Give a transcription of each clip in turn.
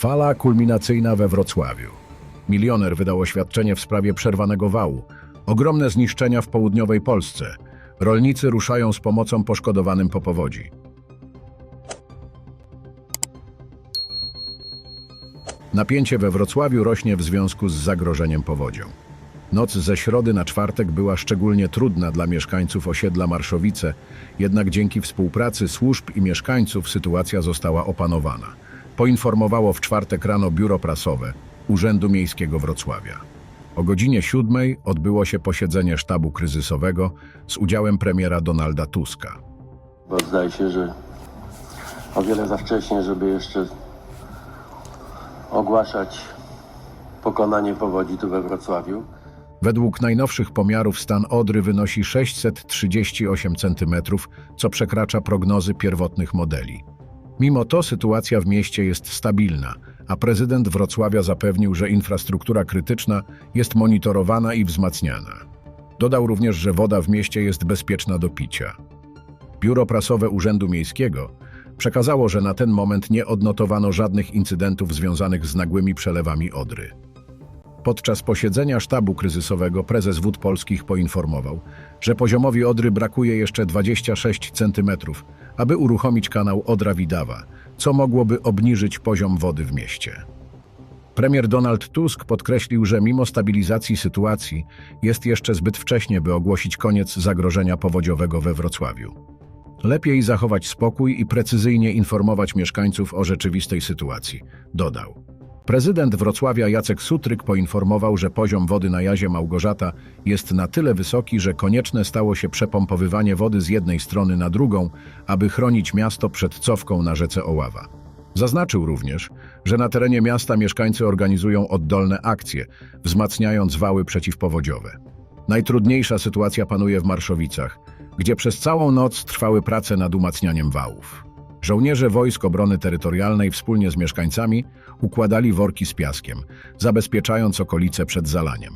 Fala kulminacyjna we Wrocławiu. Milioner wydał oświadczenie w sprawie przerwanego wału. Ogromne zniszczenia w południowej Polsce. Rolnicy ruszają z pomocą poszkodowanym po powodzi. Napięcie we Wrocławiu rośnie w związku z zagrożeniem powodzią. Noc ze środy na czwartek była szczególnie trudna dla mieszkańców osiedla Marszowice, jednak dzięki współpracy służb i mieszkańców sytuacja została opanowana. Poinformowało w czwartek rano biuro prasowe Urzędu Miejskiego Wrocławia. O godzinie siódmej odbyło się posiedzenie sztabu kryzysowego z udziałem premiera Donalda Tuska. Bo zdaje się, że o wiele za wcześnie, żeby jeszcze ogłaszać pokonanie powodzi tu we Wrocławiu. Według najnowszych pomiarów stan Odry wynosi 638 cm, co przekracza prognozy pierwotnych modeli. Mimo to sytuacja w mieście jest stabilna, a prezydent Wrocławia zapewnił, że infrastruktura krytyczna jest monitorowana i wzmacniana. Dodał również, że woda w mieście jest bezpieczna do picia. Biuro Prasowe Urzędu Miejskiego przekazało, że na ten moment nie odnotowano żadnych incydentów związanych z nagłymi przelewami Odry. Podczas posiedzenia sztabu kryzysowego prezes Wód Polskich poinformował, że poziomowi Odry brakuje jeszcze 26 cm, aby uruchomić kanał Odra-Widawa, co mogłoby obniżyć poziom wody w mieście. Premier Donald Tusk podkreślił, że mimo stabilizacji sytuacji jest jeszcze zbyt wcześnie, by ogłosić koniec zagrożenia powodziowego we Wrocławiu. Lepiej zachować spokój i precyzyjnie informować mieszkańców o rzeczywistej sytuacji, dodał. Prezydent Wrocławia Jacek Sutryk poinformował, że poziom wody na jazie Małgorzata jest na tyle wysoki, że konieczne stało się przepompowywanie wody z jednej strony na drugą, aby chronić miasto przed cofką na rzece Oława. Zaznaczył również, że na terenie miasta mieszkańcy organizują oddolne akcje, wzmacniając wały przeciwpowodziowe. Najtrudniejsza sytuacja panuje w Marszowicach, gdzie przez całą noc trwały prace nad umacnianiem wałów. Żołnierze Wojsk Obrony Terytorialnej wspólnie z mieszkańcami układali worki z piaskiem, zabezpieczając okolice przed zalaniem.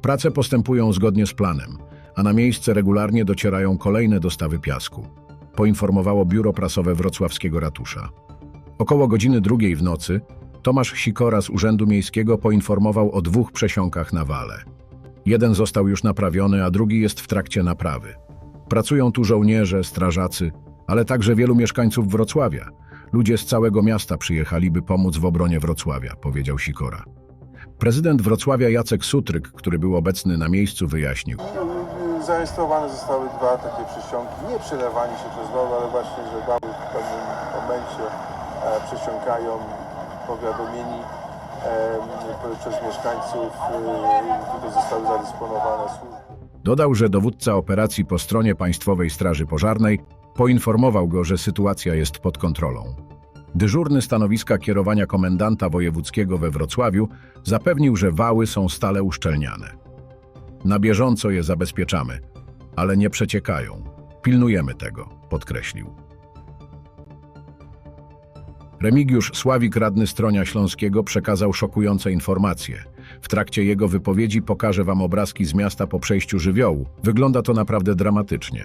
Prace postępują zgodnie z planem, a na miejsce regularnie docierają kolejne dostawy piasku, poinformowało biuro prasowe wrocławskiego ratusza. Około godziny drugiej w nocy Tomasz Sikora z Urzędu Miejskiego poinformował o dwóch przesiąkach na wale. Jeden został już naprawiony, a drugi jest w trakcie naprawy. Pracują tu żołnierze, strażacy, ale także wielu mieszkańców Wrocławia. Ludzie z całego miasta przyjechali, by pomóc w obronie Wrocławia, powiedział Sikora. Prezydent Wrocławia Jacek Sutryk, który był obecny na miejscu, wyjaśnił. Zarejestrowane zostały dwa takie przesiąki. Nie przelewali się przez wały, ale właśnie, że wały w pewnym momencie e, przesiąkają, powiadomieni e, przez mieszkańców, e, tutaj zostały zadysponowane służby. Dodał, że dowódca operacji po stronie Państwowej Straży Pożarnej poinformował go, że sytuacja jest pod kontrolą. Dyżurny stanowiska kierowania komendanta wojewódzkiego we Wrocławiu zapewnił, że wały są stale uszczelniane. Na bieżąco je zabezpieczamy, ale nie przeciekają. Pilnujemy tego, podkreślił. Remigiusz Sławik, radny Stronia Śląskiego, przekazał szokujące informacje. W trakcie jego wypowiedzi pokażę wam obrazki z miasta po przejściu żywiołu. Wygląda to naprawdę dramatycznie.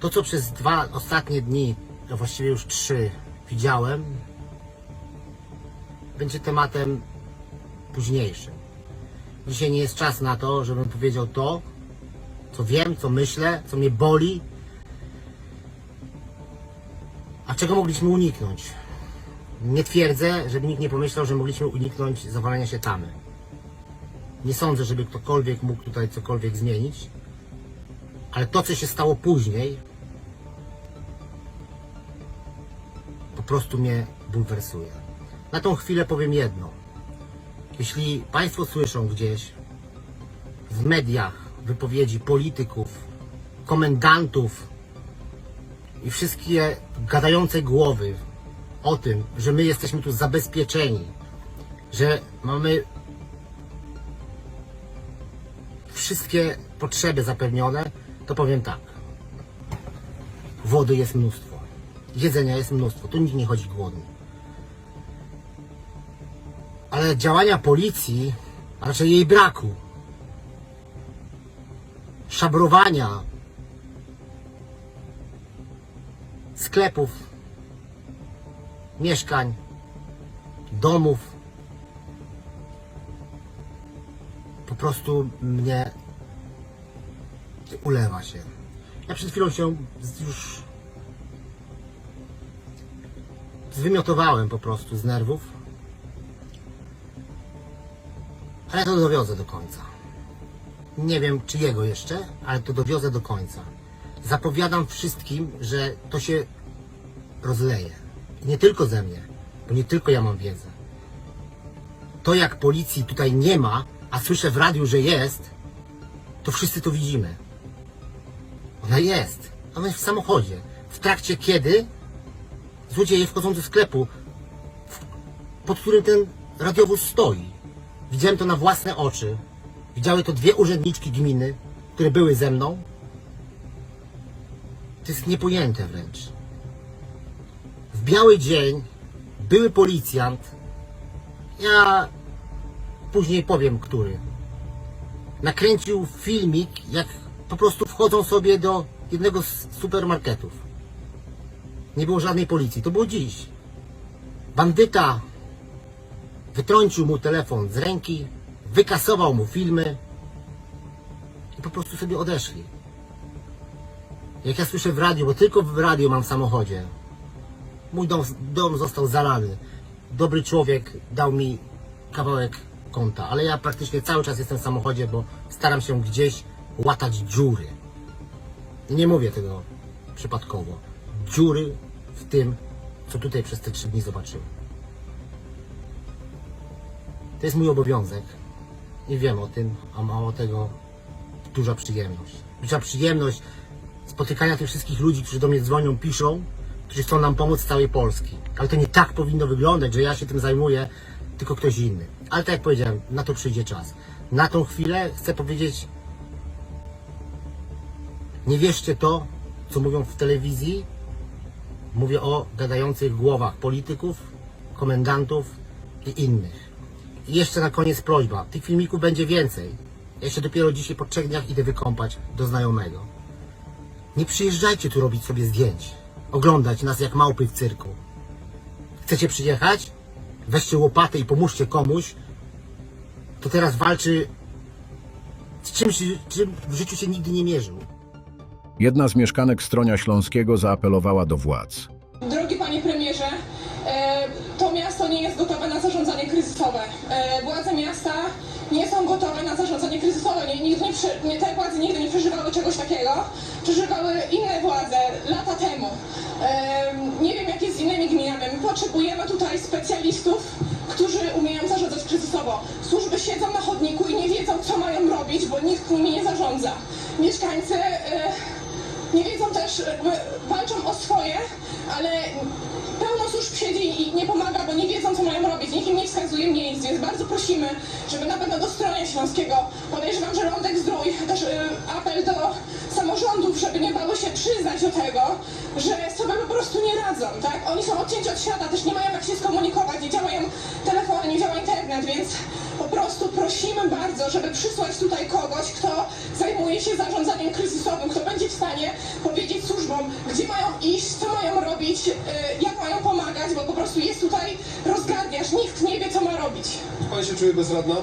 To, co przez dwa ostatnie dni, a właściwie już trzy, widziałem, będzie tematem późniejszym. Dzisiaj nie jest czas na to, żebym powiedział to, co wiem, co myślę, co mnie boli, a czego mogliśmy uniknąć. Nie twierdzę, żeby nikt nie pomyślał, że mogliśmy uniknąć zawalania się tamy. Nie sądzę, żeby ktokolwiek mógł tutaj cokolwiek zmienić. Ale to, co się stało później, po prostu mnie bulwersuje. Na tą chwilę powiem jedno. Jeśli Państwo słyszą gdzieś w mediach wypowiedzi polityków, komendantów i wszystkie gadające głowy o tym, że my jesteśmy tu zabezpieczeni, że mamy wszystkie potrzeby zapewnione, to powiem tak. Wody jest mnóstwo. Jedzenia jest mnóstwo. Tu nikt nie chodzi głodny. Ale działania policji, a raczej jej braku, szabrowania sklepów, mieszkań, domów. Po prostu mnie ulewa się. Ja przed chwilą się już zwymiotowałem po prostu z nerwów. Ale to dowiozę do końca. Nie wiem czy jego jeszcze, ale to dowiozę do końca. Zapowiadam wszystkim, że to się rozleje. Nie tylko ze mnie, bo nie tylko ja mam wiedzę. To jak policji tutaj nie ma, a słyszę w radiu, że jest, to wszyscy to widzimy. Ona jest. Ona jest w samochodzie. W trakcie kiedy złodzieje wchodzą do sklepu, pod którym ten radiowóz stoi. Widziałem to na własne oczy. Widziały to dwie urzędniczki gminy, które były ze mną. To jest niepojęte wręcz. W biały dzień były policjant. Ja później powiem, który. Nakręcił filmik, jak po prostu wchodzą sobie do jednego z supermarketów. Nie było żadnej policji. To było dziś. Bandyta wytrącił mu telefon z ręki, wykasował mu filmy i po prostu sobie odeszli. Jak ja słyszę w radiu, bo tylko w radiu mam w samochodzie. Mój dom, dom został zalany. Dobry człowiek dał mi kawałek konta, ale ja praktycznie cały czas jestem w samochodzie, bo staram się gdzieś łatać dziury. Nie mówię tego przypadkowo. Dziury w tym, co tutaj przez te trzy dni zobaczyłem. To jest mój obowiązek. I wiem o tym, a mało tego duża przyjemność. Duża przyjemność spotykania tych wszystkich ludzi, którzy do mnie dzwonią, piszą, którzy chcą nam pomóc z całej Polski. Ale to nie tak powinno wyglądać, że ja się tym zajmuję, tylko ktoś inny. Ale tak jak powiedziałem, na to przyjdzie czas. Na tą chwilę chcę powiedzieć, nie wierzcie to, co mówią w telewizji. Mówię o gadających głowach polityków, komendantów i innych. I jeszcze na koniec prośba. Tych filmików będzie więcej. Ja się dopiero dzisiaj po trzech dniach idę wykąpać do znajomego. Nie przyjeżdżajcie tu robić sobie zdjęć. Oglądać nas jak małpy w cyrku. Chcecie przyjechać? Weźcie łopatę i pomóżcie komuś. To teraz walczy z czymś, czym w życiu się nigdy nie mierzył. Jedna z mieszkanek Stronia Śląskiego zaapelowała do władz. Drogi panie premierze, e, to miasto nie jest gotowe na zarządzanie kryzysowe. E, Władze miasta nie są gotowe na zarządzanie kryzysowe. Nie, nie, nie, te władze nigdy nie przeżywały czegoś takiego. Przeżywały inne władze lata temu. E, Nie wiem jak jest z innymi gminami. My potrzebujemy tutaj specjalistów, którzy umieją zarządzać kryzysowo. Służby siedzą na chodniku i nie wiedzą co mają robić, bo nikt nimi nie zarządza. Mieszkańcy nie wiedzą też, jakby walczą o swoje, ale pełno służb siedzi i nie pomaga, bo nie wiedzą, co mają robić. Nikt im nie wskazuje miejsc, więc bardzo prosimy, żeby na pewno do Stronia Śląskiego, podejrzewam, że Rądek Zdrój, też y, apel do samorządów, żeby nie bały się przyznać do tego, że sobie po prostu nie radzą, tak? Oni są odcięci od świata, też nie mają jak się skomunikować, nie działają telefony, nie działa internet, więc po prostu prosimy bardzo, żeby przysłać tutaj kogoś, kto zajmuje się zarządzaniem kryzysowym, kto będzie w stanie powiedzieć służbom, gdzie mają iść, co mają robić, y, jak mają pomagać, bo po prostu jest tutaj rozgardiasz, nikt nie wie, co ma robić. Pani się czuje bezradna?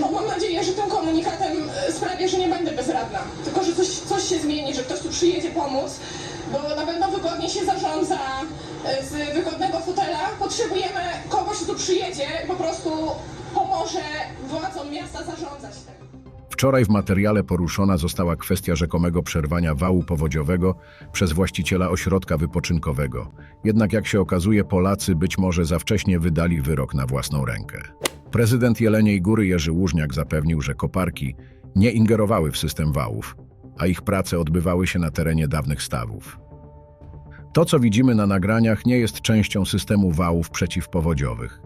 No mam nadzieję, że tym komunikatem y, sprawię, że nie będę bezradna, tylko że coś, coś się zmieni, że ktoś tu przyjedzie pomóc, bo na pewno wygodnie się zarządza y, z wygodnego fotela. Potrzebujemy kogoś, kto tu przyjedzie, po prostu pomoże władzom miasta zarządzać tym. Wczoraj w materiale poruszona została kwestia rzekomego przerwania wału powodziowego przez właściciela ośrodka wypoczynkowego. Jednak jak się okazuje, Polacy być może za wcześnie wydali wyrok na własną rękę. Prezydent Jeleniej Góry Jerzy Łużniak zapewnił, że koparki nie ingerowały w system wałów, a ich prace odbywały się na terenie dawnych stawów. To, co widzimy na nagraniach, nie jest częścią systemu wałów przeciwpowodziowych.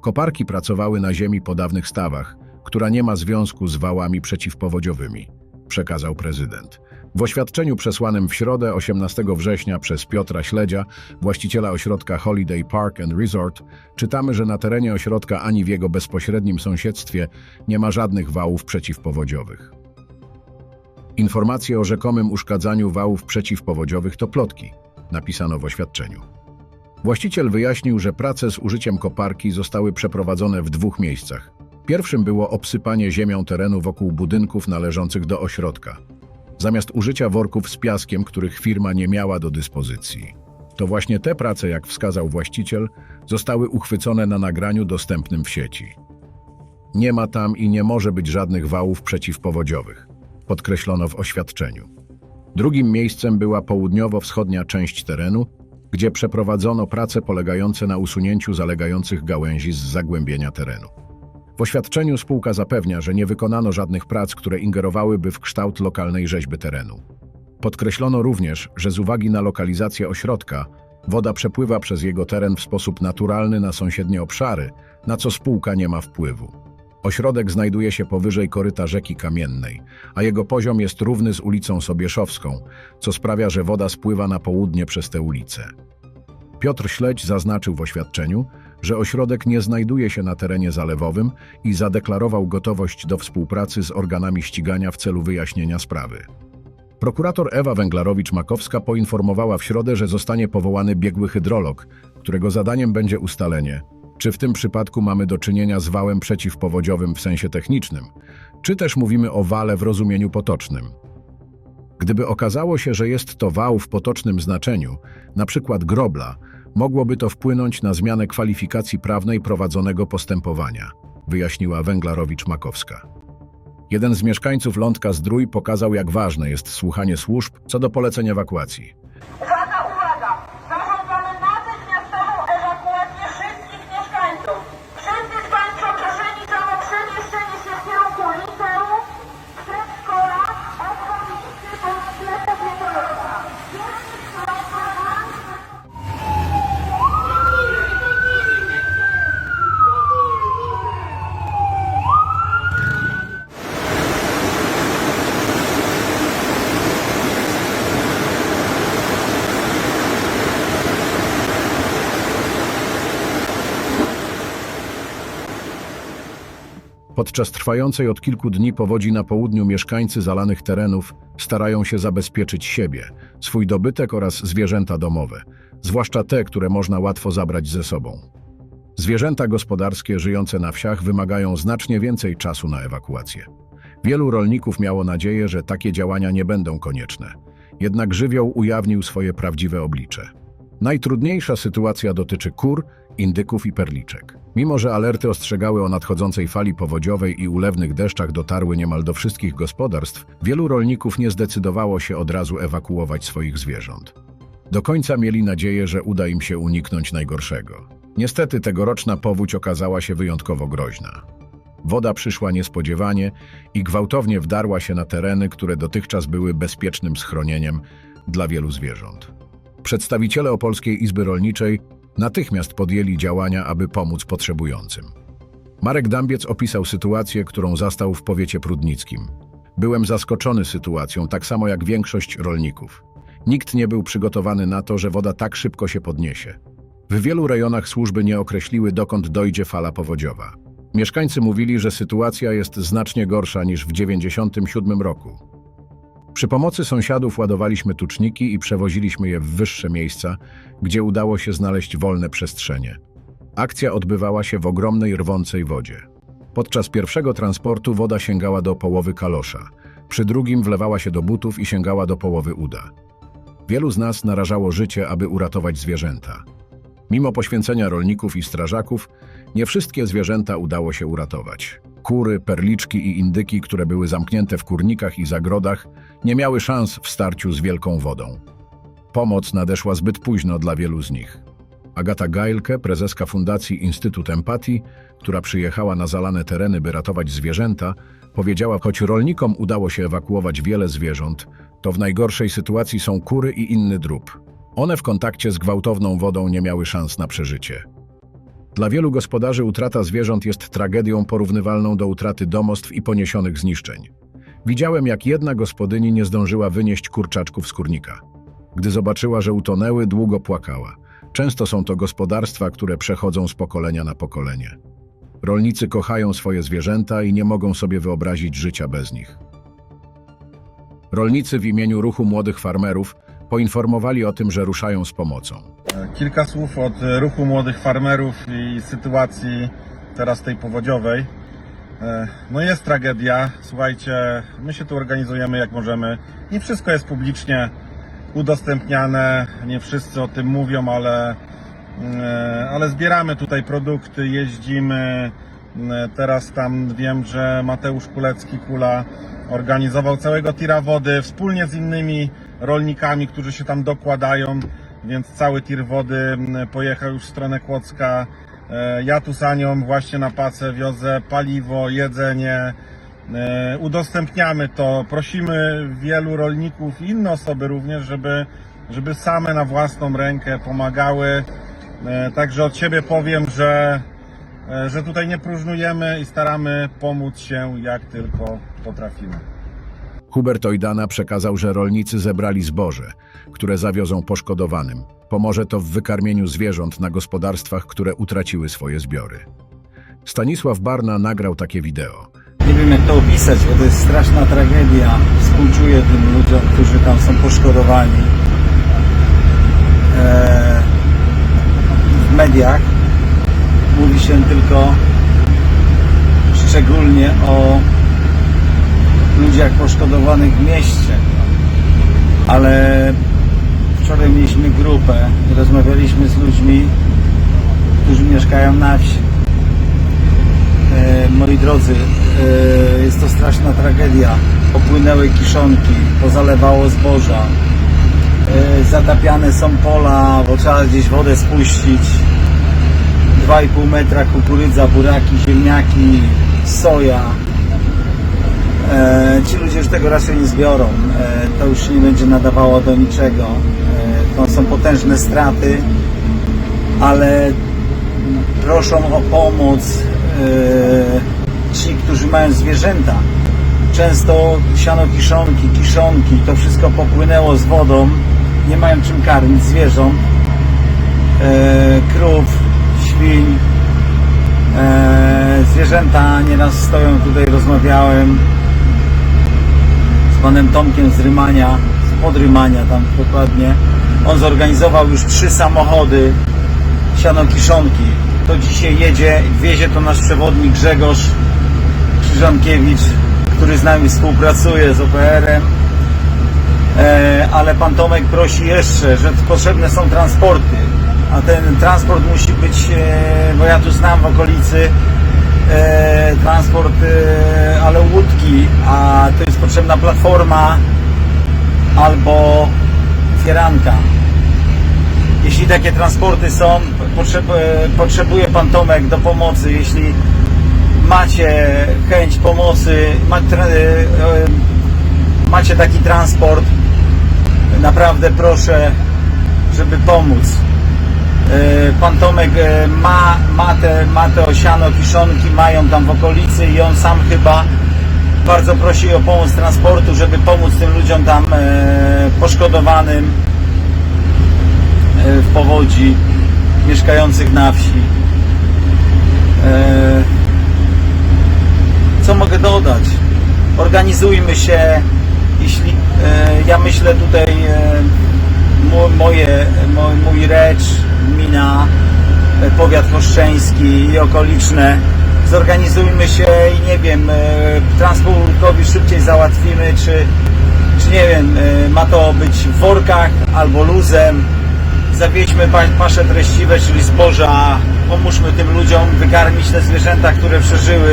Koparki pracowały na ziemi po dawnych stawach, która nie ma związku z wałami przeciwpowodziowymi, przekazał prezydent. W oświadczeniu przesłanym w środę 18 września przez Piotra Śledzia, właściciela ośrodka Holiday Park and Resort, czytamy, że na terenie ośrodka ani w jego bezpośrednim sąsiedztwie nie ma żadnych wałów przeciwpowodziowych. Informacje o rzekomym uszkadzaniu wałów przeciwpowodziowych to plotki, napisano w oświadczeniu. Właściciel wyjaśnił, że prace z użyciem koparki zostały przeprowadzone w dwóch miejscach. Pierwszym było obsypanie ziemią terenu wokół budynków należących do ośrodka, zamiast użycia worków z piaskiem, których firma nie miała do dyspozycji. To właśnie te prace, jak wskazał właściciel, zostały uchwycone na nagraniu dostępnym w sieci. Nie ma tam i nie może być żadnych wałów przeciwpowodziowych, podkreślono w oświadczeniu. Drugim miejscem była południowo-wschodnia część terenu, gdzie przeprowadzono prace polegające na usunięciu zalegających gałęzi z zagłębienia terenu. W oświadczeniu spółka zapewnia, że nie wykonano żadnych prac, które ingerowałyby w kształt lokalnej rzeźby terenu. Podkreślono również, że z uwagi na lokalizację ośrodka, woda przepływa przez jego teren w sposób naturalny na sąsiednie obszary, na co spółka nie ma wpływu. Ośrodek znajduje się powyżej koryta rzeki Kamiennej, a jego poziom jest równy z ulicą Sobieszowską, co sprawia, że woda spływa na południe przez tę ulicę. Piotr Śledź zaznaczył w oświadczeniu, że ośrodek nie znajduje się na terenie zalewowym i zadeklarował gotowość do współpracy z organami ścigania w celu wyjaśnienia sprawy. Prokurator Ewa Węglarowicz-Makowska poinformowała w środę, że zostanie powołany biegły hydrolog, którego zadaniem będzie ustalenie, czy w tym przypadku mamy do czynienia z wałem przeciwpowodziowym w sensie technicznym, czy też mówimy o wale w rozumieniu potocznym. Gdyby okazało się, że jest to wał w potocznym znaczeniu, na przykład grobla, mogłoby to wpłynąć na zmianę kwalifikacji prawnej prowadzonego postępowania, wyjaśniła Węglarowicz-Makowska. Jeden z mieszkańców Lądka Zdrój pokazał, jak ważne jest słuchanie służb co do poleceń ewakuacji. Uwaga, uwaga! Zarządzamy natychmiastową ewakuację wszystkich mieszkańców. Wszyscy z Państwa proszeni są o przemieszczenie się w kierunku liceum, przedszkola, odpowiednicy bądź sklepu biedronka. Pierwszy z Państwa Podczas trwającej od kilku dni powodzi na południu mieszkańcy zalanych terenów starają się zabezpieczyć siebie, swój dobytek oraz zwierzęta domowe, zwłaszcza te, które można łatwo zabrać ze sobą. Zwierzęta gospodarskie żyjące na wsiach wymagają znacznie więcej czasu na ewakuację. Wielu rolników miało nadzieję, że takie działania nie będą konieczne. Jednak żywioł ujawnił swoje prawdziwe oblicze. Najtrudniejsza sytuacja dotyczy kur, indyków i perliczek. Mimo, że alerty ostrzegały o nadchodzącej fali powodziowej i ulewnych deszczach dotarły niemal do wszystkich gospodarstw, wielu rolników nie zdecydowało się od razu ewakuować swoich zwierząt. Do końca mieli nadzieję, że uda im się uniknąć najgorszego. Niestety tegoroczna powódź okazała się wyjątkowo groźna. Woda przyszła niespodziewanie i gwałtownie wdarła się na tereny, które dotychczas były bezpiecznym schronieniem dla wielu zwierząt. Przedstawiciele Opolskiej Izby Rolniczej natychmiast podjęli działania, aby pomóc potrzebującym. Marek Dambiec opisał sytuację, którą zastał w powiecie prudnickim. Byłem zaskoczony sytuacją, tak samo jak większość rolników. Nikt nie był przygotowany na to, że woda tak szybko się podniesie. W wielu rejonach służby nie określiły, dokąd dojdzie fala powodziowa. Mieszkańcy mówili, że sytuacja jest znacznie gorsza niż w 1997 roku. Przy pomocy sąsiadów ładowaliśmy tuczniki i przewoziliśmy je w wyższe miejsca, gdzie udało się znaleźć wolne przestrzenie. Akcja odbywała się w ogromnej rwącej wodzie. Podczas pierwszego transportu woda sięgała do połowy kalosza, przy drugim wlewała się do butów i sięgała do połowy uda. Wielu z nas narażało życie, aby uratować zwierzęta. Mimo poświęcenia rolników i strażaków, nie wszystkie zwierzęta udało się uratować. Kury, perliczki i indyki, które były zamknięte w kurnikach i zagrodach, nie miały szans w starciu z wielką wodą. Pomoc nadeszła zbyt późno dla wielu z nich. Agata Gajlke, prezeska Fundacji Instytut Empatii, która przyjechała na zalane tereny, by ratować zwierzęta, powiedziała, choć rolnikom udało się ewakuować wiele zwierząt, to w najgorszej sytuacji są kury i inny drób. One w kontakcie z gwałtowną wodą nie miały szans na przeżycie. Dla wielu gospodarzy utrata zwierząt jest tragedią porównywalną do utraty domostw i poniesionych zniszczeń. Widziałem, jak jedna gospodyni nie zdążyła wynieść kurczaczków z kurnika. Gdy zobaczyła, że utonęły, długo płakała. Często są to gospodarstwa, które przechodzą z pokolenia na pokolenie. Rolnicy kochają swoje zwierzęta i nie mogą sobie wyobrazić życia bez nich. Rolnicy w imieniu ruchu młodych farmerów Poinformowali o tym, że ruszają z pomocą. Kilka słów od ruchu młodych farmerów i sytuacji teraz tej powodziowej. E, No jest tragedia, słuchajcie, my się tu organizujemy jak możemy. Nie wszystko jest publicznie udostępniane, nie wszyscy o tym mówią, ale, e, ale zbieramy tutaj produkty, jeździmy. E, Teraz tam wiem, że Mateusz Kulecki Kula organizował całego tira wody wspólnie z innymi rolnikami, którzy się tam dokładają, więc cały tir wody pojechał już w stronę Kłodzka. E, Ja tu z Anią właśnie na pacę wiozę paliwo, jedzenie, E, udostępniamy to. Prosimy wielu rolników i inne osoby również, żeby, żeby same na własną rękę pomagały. E, Także od siebie powiem, że, że tutaj nie próżnujemy i staramy pomóc się jak tylko potrafimy. Hubert Ojdana przekazał, że rolnicy zebrali zboże, które zawiozą poszkodowanym. Pomoże to w wykarmieniu zwierząt na gospodarstwach, które utraciły swoje zbiory. Stanisław Barna nagrał takie wideo. Nie wiem jak to opisać, bo to jest straszna tragedia. Współczuję tym ludziom, którzy tam są poszkodowani. Eee, w mediach mówi się tylko szczególnie o ludziach poszkodowanych w mieście. Ale wczoraj mieliśmy grupę i rozmawialiśmy z ludźmi, którzy mieszkają na wsi. E, moi drodzy, e, jest to straszna tragedia. Popłynęły kiszonki, pozalewało zboża, e, zatapiane są pola, bo trzeba gdzieś wodę spuścić. 2,5 metra kukurydza, buraki, ziemniaki, soja. E, ci ludzie już tego raczej nie zbiorą. E, to już nie będzie nadawało do niczego. E, to są potężne straty, ale proszą o pomoc ci, którzy mają zwierzęta. Często siano kiszonki, kiszonki, to wszystko popłynęło z wodą, nie mają czym karmić zwierząt, krów, świń, zwierzęta. Nieraz stoją tutaj, rozmawiałem z panem Tomkiem z Rymania, z Podrymania tam dokładnie. On zorganizował już trzy samochody siano kiszonki. To dzisiaj jedzie, wiezie to nasz przewodnik Grzegorz Krzyżankiewicz, który z nami współpracuje z OPR-em. E, ale pan Tomek prosi jeszcze, że potrzebne są transporty, a ten transport musi być, e, bo ja tu znam w okolicy e, transport, ale łódki, a to jest potrzebna platforma albo fieranka. Jeśli takie transporty są, e, potrzebuje Pan Tomek do pomocy. Jeśli macie chęć pomocy, e, e, macie taki transport, naprawdę proszę, żeby pomóc. Pan Tomek ma, ma, te, ma te osiano, kiszonki, mają tam w okolicy i on sam chyba bardzo prosi o pomoc transportu, żeby pomóc tym ludziom tam e, poszkodowanym e, w powodzi, mieszkających na wsi. E, Co mogę dodać? Organizujmy się. Jeśli ja myślę tutaj mo- moje, mo- mój recz, gmina, e, powiat koszczeński i okoliczne. Zorganizujmy się i nie wiem, e, transportowi szybciej załatwimy, czy, czy nie wiem, e, ma to być w workach albo luzem. Zawieźmy pa- pasze treściwe, czyli zboża. Pomóżmy tym ludziom wykarmić te zwierzęta, które przeżyły.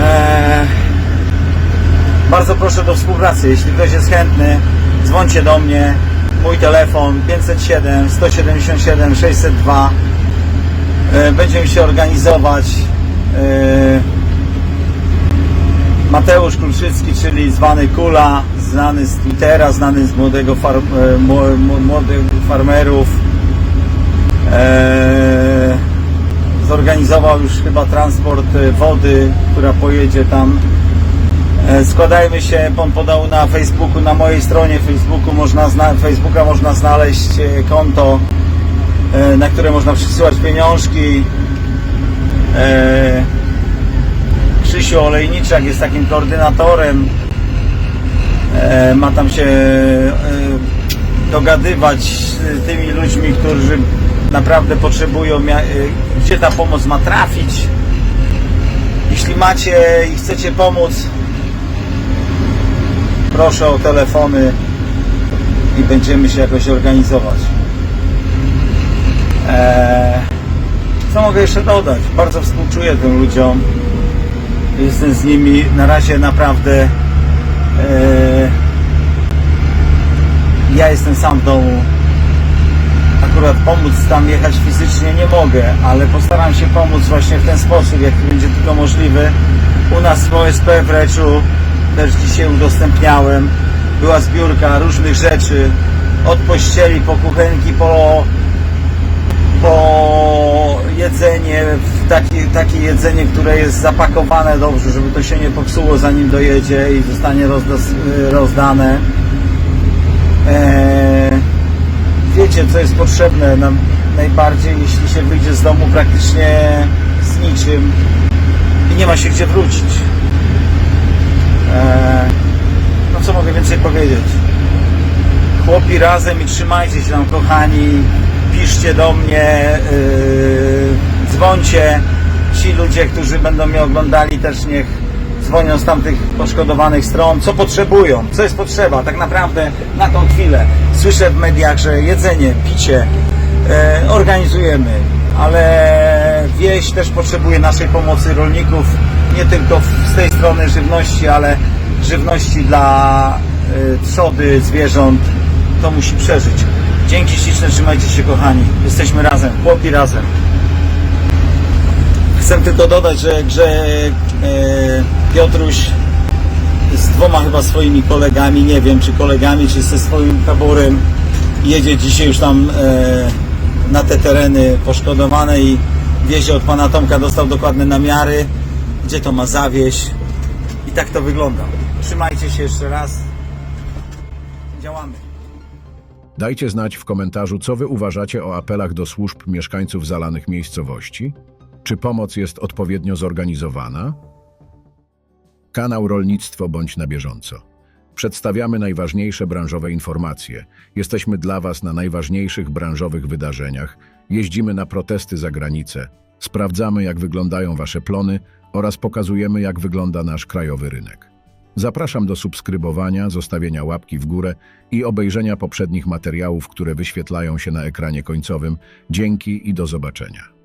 Eee, bardzo proszę do współpracy. Jeśli ktoś jest chętny, dzwońcie do mnie. Mój telefon 507 177 602. E, Będziemy się organizować. E, Mateusz Kulczycki, czyli zwany Kula, znany z Twittera, znany z młodego e, mło- mło- młodych farmerów. Zorganizował już chyba transport wody, która pojedzie tam. Składajmy się, on podał na Facebooku, na mojej stronie Facebooku można Facebooka można znaleźć konto, na które można przysyłać pieniążki. E, Krzysiu Olejniczak jest takim koordynatorem. E, e, ma tam się e, dogadywać z tymi ludźmi, którzy naprawdę potrzebują, e, gdzie ta pomoc ma trafić. Jeśli macie i chcecie pomóc, proszę o telefony i będziemy się jakoś organizować. Eee, co mogę jeszcze dodać? Bardzo współczuję tym ludziom. Jestem z nimi na razie naprawdę. Eee, ja jestem sam w domu. Akurat pomóc tam jechać fizycznie nie mogę, ale postaram się pomóc właśnie w ten sposób, jaki będzie tylko możliwy. U nas w OSP w Reczu też dzisiaj udostępniałem. Była zbiórka różnych rzeczy. Od pościeli, po kuchenki, po po jedzenie, takie, takie jedzenie, które jest zapakowane dobrze, żeby to się nie popsuło zanim dojedzie i zostanie rozdas- rozdane. Eee, wiecie, co jest potrzebne nam najbardziej, jeśli się wyjdzie z domu praktycznie z niczym i nie ma się gdzie wrócić. Eee, no co mogę więcej powiedzieć? Chłopi razem i trzymajcie się tam kochani, piszcie do mnie, yy, dzwońcie. Ci ludzie, którzy będą mnie oglądali też niech dzwonią z tamtych poszkodowanych stron, co potrzebują, co jest potrzeba tak naprawdę na tą chwilę. Słyszę w mediach, że jedzenie, picie e, organizujemy, ale wieś też potrzebuje naszej pomocy rolników, nie tylko z tej strony żywności, ale żywności dla e, trzody, zwierząt, to musi przeżyć. Dzięki śliczne, trzymajcie się kochani. Jesteśmy razem, chłopi razem. Chcę tylko dodać, że, że Piotruś z dwoma chyba swoimi kolegami, nie wiem czy kolegami, czy ze swoim taborem jedzie dzisiaj już tam e, na te tereny poszkodowane i wiezie od pana Tomka, dostał dokładne namiary, gdzie to ma zawieść i tak to wygląda. Trzymajcie się jeszcze raz. Działamy. Dajcie znać w komentarzu, co wy uważacie o apelach do służb mieszkańców zalanych miejscowości. Czy pomoc jest odpowiednio zorganizowana? Kanał Rolnictwo bądź na bieżąco. Przedstawiamy najważniejsze branżowe informacje. Jesteśmy dla Was na najważniejszych branżowych wydarzeniach. Jeździmy na protesty za granicę. Sprawdzamy, jak wyglądają Wasze plony oraz pokazujemy, jak wygląda nasz krajowy rynek. Zapraszam do subskrybowania, zostawienia łapki w górę i obejrzenia poprzednich materiałów, które wyświetlają się na ekranie końcowym. Dzięki i do zobaczenia.